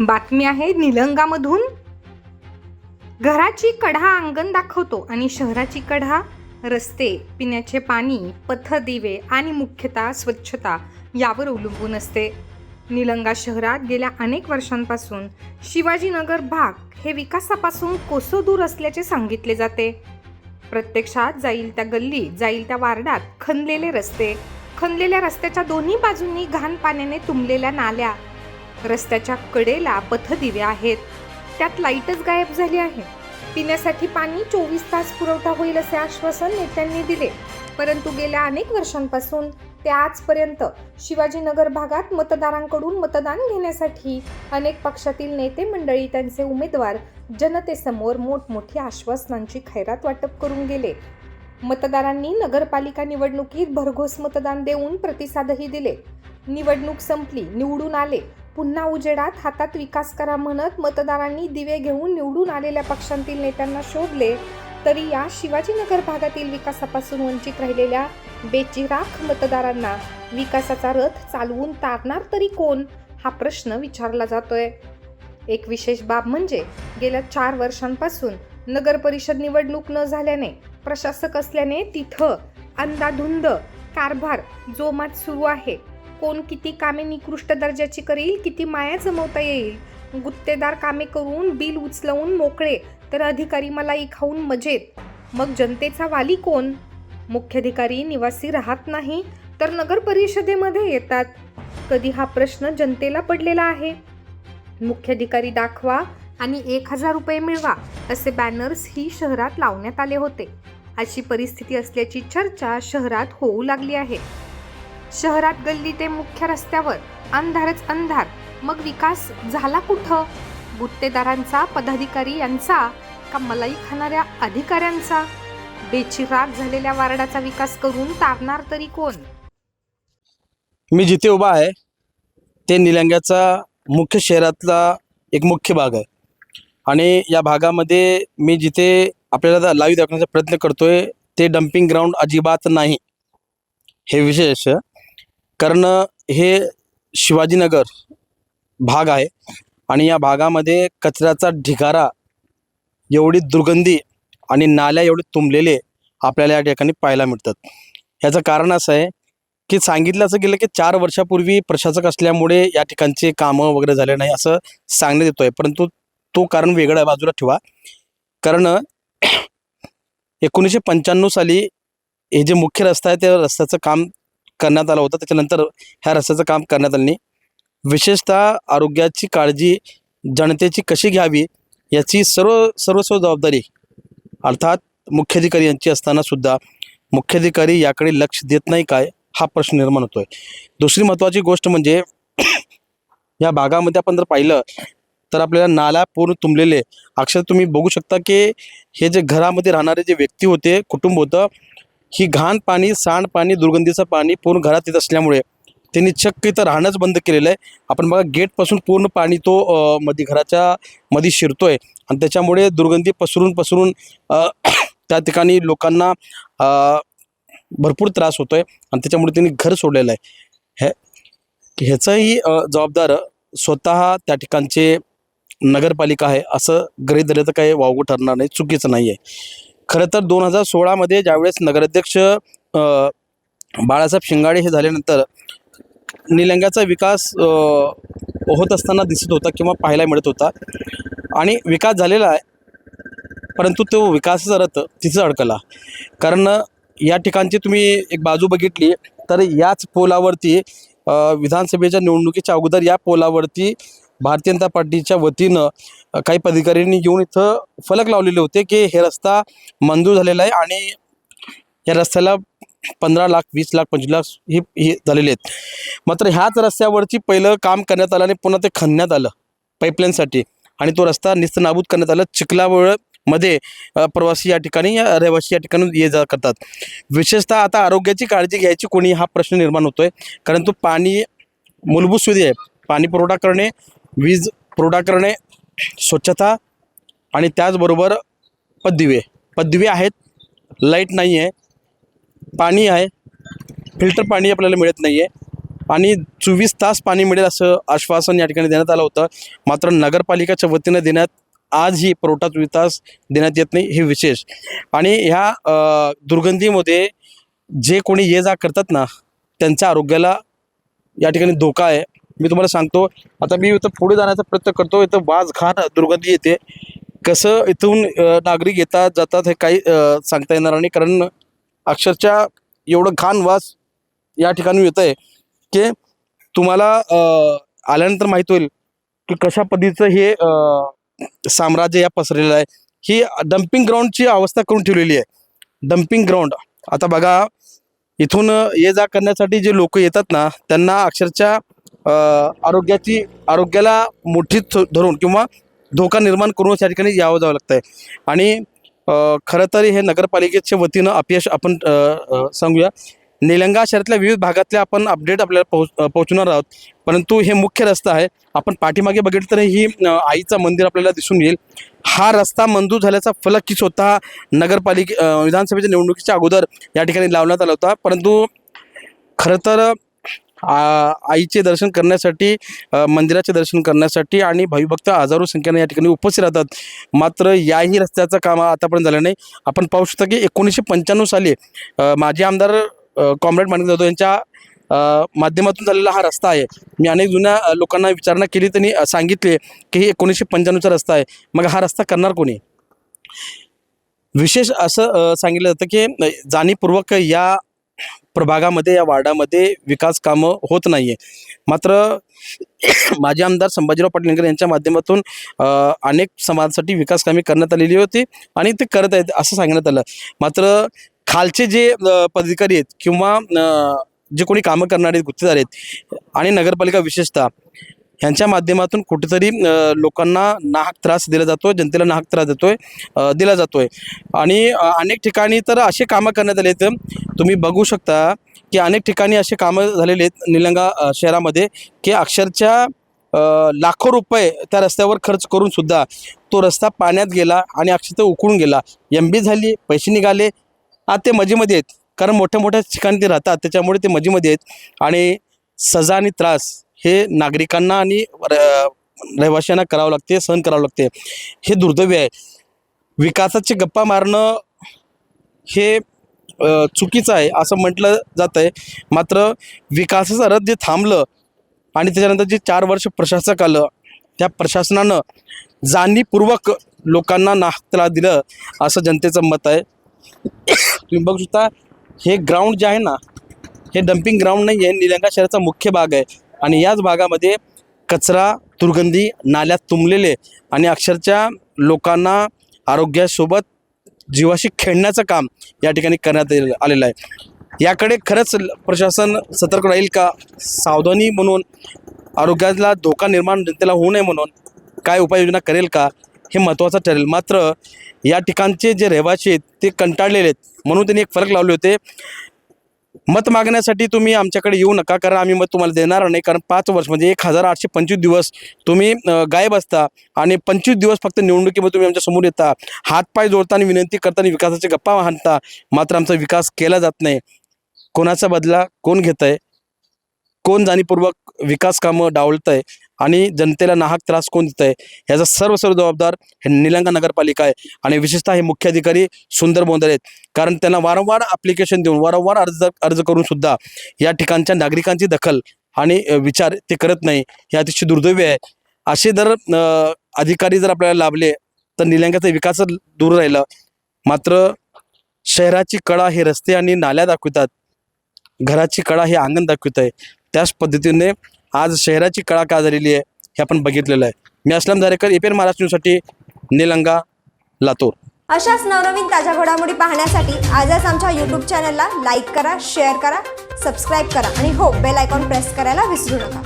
बातमी आहे निलंगामधून. घराची कढा अंगण दाखवतो आणि शहराची कढा रस्ते पिण्याचे पाणी पथदिवे आणि मुख्यतः स्वच्छता यावर अवलंबून असते. निलंगा शहरात गेल्या अनेक वर्षांपासून शिवाजीनगर भाग हे विकासापासून कोसो दूर असल्याचे सांगितले जाते. प्रत्यक्षात जाईल त्या गल्ली जाईल त्या वार्डात खणलेले रस्ते खणलेल्या रस्त्याच्या दोन्ही बाजूंनी घाण पाण्याने तुंबलेल्या नाल्या रस्त्याच्या कडेला पथदिवे आहेत. त्यात लाईटच गायब झाली आहे. पिण्यासाठी पाणी चोवीस तास पुरवठा होईल असे आश्वासन नेत्यांनी दिले. परंतु गेल्या अनेक वर्षांपासून ते आजपर्यंत शिवाजीनगर भागात मतदारांकडून मतदान घेण्यासाठी अनेक पक्षातील नेते मंडळी त्यांचे उमेदवार जनतेसमोर मोठमोठी आश्वासनांची खैरात वाटप करून गेले. मतदारांनी नगरपालिका निवडणुकीत भरघोस मतदान देऊन प्रतिसादही दिले. निवडणूक संपली निवडून आले. पुन्हा उजेडात हातात विकास करा म्हणत मतदारांनी दिवे घेऊन निवडून आलेल्या पक्षांतील नेत्यांना शोधले तरी या शिवाजीनगर भागातील विकासापासून वंचित राहिलेल्या बेचिराख मतदारांना विकासाचा रथ चालवून तारणार तरी कोण हा प्रश्न विचारला जातोय. एक विशेष बाब म्हणजे गेल्या चार वर्षांपासून नगर परिषद निवडणूक न झाल्याने प्रशासक असल्याने तिथं अंदाधुंद कारभार जोमात सुरू आहे. कोण किती कामे निकृष्ट दर्जाची करील किती माया जमवता येईल. गुत्तेदार कामे करून बिल उचलवून मोकळे तर अधिकारी मलाई खाऊन मजेत. मग जनतेचा वाली कोण? मुख्याधिकारी निवासी राहत नाही तर नगर परिषदेमध्ये येतात. कधी हा प्रश्न जनतेला पडलेला आहे? मुख्याधिकारी दाखवा आणि एक हजार रुपये मिळवा असे बॅनर्स ही शहरात लावण्यात आले होते. अशी परिस्थिती असल्याची चर्चा शहरात होऊ लागली आहे. शहरात गल्ली ते मुख्य रस्त्यावर अंधारच अंधार. मग विकास झाला कुठं? गुत्तेदारांचा पदाधिकारी यांचा का मलाई खाणाऱ्या अधिकाऱ्यांचा? बेचिराग झालेल्या वार्डाचा विकास करून तारणार तरी कोण? मी जिथे उभा आहे ते निलंग्याचा मुख्य शहरातला एक मुख्य भाग आहे. आणि या भागामध्ये मी जिथे आपल्याला लाईव्ह दाखवण्याचा प्रयत्न करतोय ते डम्पिंग ग्राउंड अजिबात नाही. हे विशेष कारण हे शिवाजीनगर भाग आहे. आणि या भागामध्ये कचऱ्याचा ढिगारा एवढी दुर्गंधी आणि नाल्या एवढे तुंबलेले आपल्याला या ठिकाणी पाहायला मिळतात. ह्याचं कारण असं आहे की सांगितलं असं गेलं की चार वर्षापूर्वी प्रशासक असल्यामुळे या ठिकाणचे कामं वगैरे झाले नाही असं सांगण्यात येतो आहे परंतु तो कारण वेगळं आहे. बाजूला ठेवा. कारण एकोणीसशे पंच्याण्णव साली हे जे मुख्य रस्ता आहे त्या रस्त्याचं काम करण्यात आला होता. त्याच्यानंतर ह्या रस्त्याचं काम करण्यात आलं नाही. विशेषतः आरोग्याची काळजी जनतेची कशी घ्यावी याची सर्व सर्वस्व जबाबदारी अर्थात मुख्याधिकारी यांची असताना सुद्धा मुख्याधिकारी याकडे लक्ष देत नाही काय हा प्रश्न निर्माण होतोय. दुसरी महत्त्वाची गोष्ट म्हणजे या भागामध्ये आपण जर पाहिलं तर आपल्याला नाला पूर्ण तुंबलेले अक्षर तुम्ही बघू शकता की हे जे घरामध्ये राहणारे जे व्यक्ती होते कुटुंब होतं ही घाण पाणी सांडपाणी दुर्गंधीचं पाणी पूर्ण घरात येत असल्यामुळे त्यांनी चक्क इथं राहणंच बंद केलेलं आहे. आपण बघा गेटपासून पूर्ण पाणी तो मध्ये घराच्या मध्ये शिरतोय आणि त्याच्यामुळे दुर्गंधी पसरून पसरून त्या ठिकाणी लोकांना भरपूर त्रास होतोय आणि त्याच्यामुळे त्यांनी घर सोडलेलं आहे. हे ह्याचंही जबाबदार स्वतः त्या ठिकाणचे नगरपालिका आहे असं गृहित धरलं तर काही वावगं ठरणार नाही चुकीचं नाही आहे खरं तर दोन हजार सोळामध्ये ज्यावेळेस नगराध्यक्ष बाळासाहेब शिंगाडे हे झाल्यानंतर निलंग्याचा विकास होत असताना दिसत होता किंवा पाहायला मिळत होता. आणि विकास झालेला आहे परंतु तो विकासाचा रथ तिथं अडकला. कारण या ठिकाणची तुम्ही एक बाजू बघितली तर याच पोलावरती विधानसभेच्या निवडणुकीच्या अगोदर या पोलावरती भारतीय जनता पार्टीच्या वतीनं काही पदाधिकाऱ्यांनी येऊन इथं फलक लावलेले होते की हे रस्ता मंजूर झालेला आहे आणि या रस्त्याला पंधरा लाख वीस लाख पंचवीस लाख हे झालेले आहेत. मात्र ह्याच रस्त्यावरची पहिलं काम करण्यात आलं आणि पुन्हा ते खणण्यात आलं पाईपलाईनसाठी. आणि तो रस्ता निस्तनाबूत करण्यात आला. चिखलावळमध्ये प्रवासी या ठिकाणी या रहिवासी या ठिकाणी ये जा करतात. विशेषतः आता आरोग्याची काळजी घ्यायची कोणी हा प्रश्न निर्माण होतोय. कारण तो पाणी मूलभूत सुविधा आहे. पाणी पुरवठा करणे वीज पुरवठा करणे स्वच्छता आणि त्याचबरोबर पदवे पददिवे आहेत लाइट नाही आहे पाणी आहे फिल्टर पाणी आपल्याला मिळत नाही आहे. आणि चोवीस तास पाणी मिळेल असं आश्वासन या ठिकाणी देण्यात आलं होतं. मात्र नगरपालिकेच्या वतीनं देण्यात आजही पुरवठा चोवीस तास देण्यात येत नाही हे विशेष. आणि ह्या दुर्गंधीमध्ये जे कोणी ये जा करतात ना त्यांच्या आरोग्याला या ठिकाणी धोका आहे. मी तुम्हाला सांगतो आता मी इथं पुढे जाण्याचा प्रयत्न करतो इथं वाज घाण दुर्गंधी येते. कसं इथून नागरिक येतात जातात हे काही सांगता येणार नाही. कारण अक्षरशः एवढं घाण वास या ठिकाणी येत आहे की तुम्हाला आल्यानंतर माहीत होईल की कशा पद्धतीचं हे साम्राज्य या पसरलेलं आहे. ही डम्पिंग ग्राउंडची अवस्था करून ठेवलेली आहे. डम्पिंग ग्राउंड आता बघा इथून ये जा करण्यासाठी जे लोक येतात ना त्यांना अक्षरशः आरोग्याची आरोग्याला मुठीत धरून किंवा धोका निर्माण करून त्या ठिकाणी यावं जावं लागतं आहे आणि खरं तर हे नगरपालिकेच्या वतीनं अपयश आपण सांगूया. निलंगा शहरातल्या विविध भागातल्या आपण अपडेट आपल्याला पोहोच पोहोचणार आहोत. परंतु हे मुख्य रस्ता आहे. आपण पाठीमागे बघितलं तर ही आईचं मंदिर आपल्याला दिसून येईल. हा रस्ता मंजूर झाल्याचा फलक की स्वतः नगरपालिके विधानसभेच्या निवडणुकीच्या अगोदर या ठिकाणी लावण्यात आला होता. परंतु खरं तर आईचे दर्शन करण्यासाठी मंदिराचे दर्शन करण्यासाठी आणि भाविभक्त हजारो संख्येने या ठिकाणी उपस्थित राहतात. मात्र याही रस्त्याचं काम आतापर्यंत झालं नाही. आपण पाहू शकता की एकोणीसशे पंच्याण्णव साली माजी आमदार कॉम्रेड माणिक जाधव यांच्या माध्यमातून झालेला हा रस्ता आहे. मी अनेक जुन्या लोकांना विचारणा केली त्यांनी सांगितले की हे एकोणीसशे पंच्याण्णवचा रस्ता आहे. मग हा रस्ता करणार कोणी? विशेष असं सांगितलं जातं की जाणीवपूर्वक या प्रभागामध्ये या वार्डामध्ये विकास कामं होत नाही आहे मात्र माजी आमदार संभाजीराव पाटील यांच्या माध्यमातून अनेक समाजासाठी विकास कामे करण्यात आलेली होती आणि ते करत आहेत असं सांगण्यात आलं. मात्र खालचे जे पदाधिकारी आहेत किंवा जे कोणी कामं करणारे आहेत, गुत्तेदार आहेत आणि नगरपालिका विशेषतः ह्यांच्या माध्यमातून कुठेतरी लोकांना नाहक त्रास दिला जातो जनतेला नाहक त्रास देतोय दिला जातोय. आणि अनेक ठिकाणी तर असे कामं करण्यात आले आहेत तुम्ही बघू शकता की अनेक ठिकाणी असे कामं झालेले आहेत निलंगा शहरामध्ये की अक्षरशः लाखो रुपये त्या रस्त्यावर खर्च करून सुद्धा तो रस्ता पाण्यात गेला आणि अक्षरशः उकळून गेला. एम बी झाली पैसे निघाले आता ते मजेमध्ये आहेत. कारण मोठ्या मोठ्या ठिकाणी ते राहतात त्याच्यामुळे ते मजेमध्ये आहेत. आणि सजा आणि त्रास हे नागरिकांना आणि र- रहिवाशांना करावं लागते सहन करावं लागते. हे दुर्दैवी आहे. विकासाची गप्पा मारणं हे चुकीचं आहे असं म्हटलं जात आहे मात्र विकासाचं रथ जे थांबलं आणि त्याच्यानंतर जे चार वर्ष प्रशासक आलं त्या प्रशासनानं जाणीवपूर्वक लोकांना नाहकला दिलं असं जनतेचं मत आहे. तुम्ही बघू शकता हे ग्राउंड जे आहे ना हे डम्पिंग ग्राउंड नाही आहे निलंगा शहराचा मुख्य भाग आहे. आणि याच भागामध्ये कचरा दुर्गंधी नाल्यात तुंबलेले आणि अक्षरशः लोकांना आरोग्यासोबत जीवाशी खेळण्याचं काम या ठिकाणी करण्यात आलेलं आहे. याकडे खरंच प्रशासन सतर्क राहील का? सावधानी म्हणून आरोग्याला धोका निर्माण जनतेला होऊ नये म्हणून काय उपाययोजना करेल का? हे महत्त्वाचं ठरेल. मात्र या ठिकाणचे जे रहिवासी आहेत ते कंटाळलेले आहेत. म्हणून त्यांनी एक फरक लावले होते. मत मागण्यासाठी तुम्ही आमच्याकडे येऊ नका कारण आम्ही मत तुम्हाला देणार नाही. कारण पाच वर्ष म्हणजे एक हजार आठशे पंचवीस दिवस तुम्ही गायब असता आणि पंचवीस दिवस फक्त निवडणुकीमध्ये तुम्ही आमच्यासमोर येता. हातपाय जोडताना विनंती करताना विकासाची गप्पा हाणता मात्र आमचा विकास केला जात नाही. कोणाचा बदला कोण घेत आहे कोण जाणीवपूर्वक विकास कामं डावलत आहे आणि जनतेला नाहक त्रास कोण देत आहे याचा सर्व सर्व जबाबदार हे निलंगा नगरपालिका आहे. आणि विशेषतः हे मुख्य अधिकारी सुंदर बोंदर आहेत. कारण त्यांना वारंवार ॲप्लिकेशन देऊन वारंवार अर्ज अर्ज करून सुद्धा या ठिकाणच्या नागरिकांची दखल आणि विचार ते करत नाही हे अतिशय दुर्दैवी आहे. असे जर अधिकारी जर आपल्याला लाभले तर निलंग्याचा विकास दूर राहिला मात्र शहराची कळा हे रस्ते आणि नाल्या दाखवितात. घराची कळा हे अंगण दाखवित आहे त्याच पद्धतीने आज शहराची कळा का झालेली आहे हे आपण बघितलेलं आहे. मी असलम दारेकर एपीएन महाराष्ट्र न्यूजसाठी निलंगा लातूर. अशाच नवनवीन ताज्या घडामोडी पाहण्यासाठी आजच आमच्या यूट्यूब चॅनलला लाईक करा शेअर करा सबस्क्राईब करा आणि हो बेल आयकॉन प्रेस करायला विसरू नका.